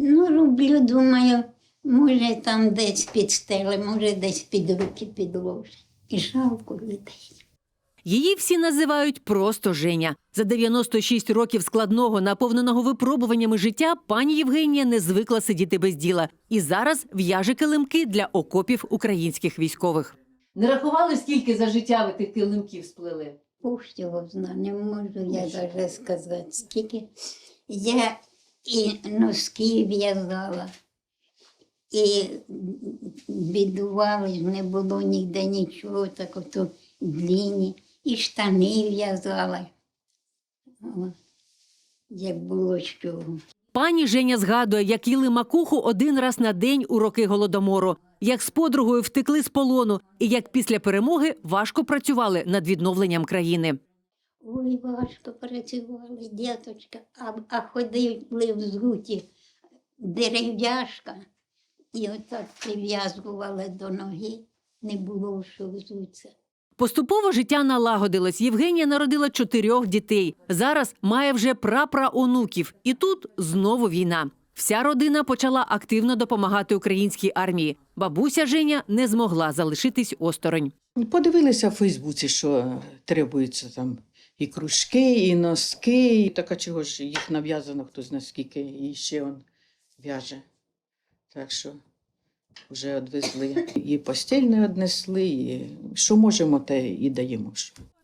Ну, роблю, думаю, може там десь під стели, може десь під руки підложу. І жалко людей. Її всі називають просто Женя. За 96 років складного, наповненого випробуваннями життя, пані Євгенія не звикла сидіти без діла і зараз в'яже килимки для окопів українських військових. Не рахували, скільки за життя ви тих килимків сплели? Бог його зна, не можу я навіть сказати, скільки. Я і носки в'язала, і бідували, не було ніде нічого, так ото длінні, і штани в'язала. Як було з чого. Пані Женя згадує, як їли макуху один раз на день у роки голодомору, як з подругою втекли з полону, і як після перемоги важко працювали над відновленням країни. Ой, важко працювали, діточка, а, а ходили в згуті дерев'яшка, і отак прив'язували до ноги, не було що взуться. Поступово життя налагодилось. Євгенія народила чотирьох дітей. Зараз має вже прапраонуків. І тут знову війна. Вся родина почала активно допомагати українській армії. Бабуся Женя не змогла залишитись осторонь. Подивилися в Фейсбуці, що требуються там і кружки, і носки. І така чого ж їх нав'язано хтось наскільки, і ще он в'яже. Так що вже відвезли. І постільне однесли, і що можемо, те і даємо.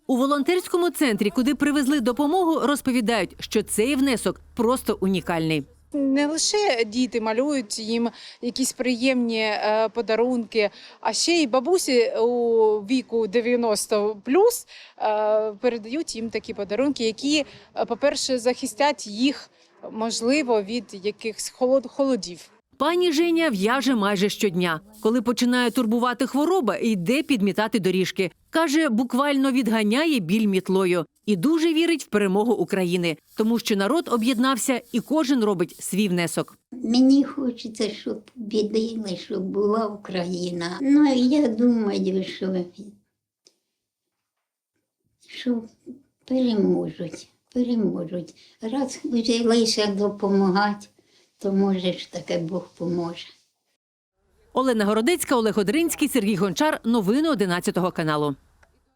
У волонтерському центрі, куди привезли допомогу, розповідають, що цей внесок просто унікальний. Не лише діти малюють їм якісь приємні е, подарунки, а ще й бабусі у віку 90 плюс е, передають їм такі подарунки, які, е, по-перше, захистять їх можливо від якихось холод- холодів. Пані Женя в'яже майже щодня. Коли починає турбувати хвороба, йде підмітати доріжки. Каже, буквально відганяє біль мітлою і дуже вірить в перемогу України, тому що народ об'єднався і кожен робить свій внесок. Мені хочеться, щоб побідили, щоб була Україна. Ну, я думаю, що, що переможуть, переможуть. Раз взялися допомагати, то може ж таке Бог поможе. Олена Городецька, Олег Одринський, Сергій Гончар. Новини 11 каналу.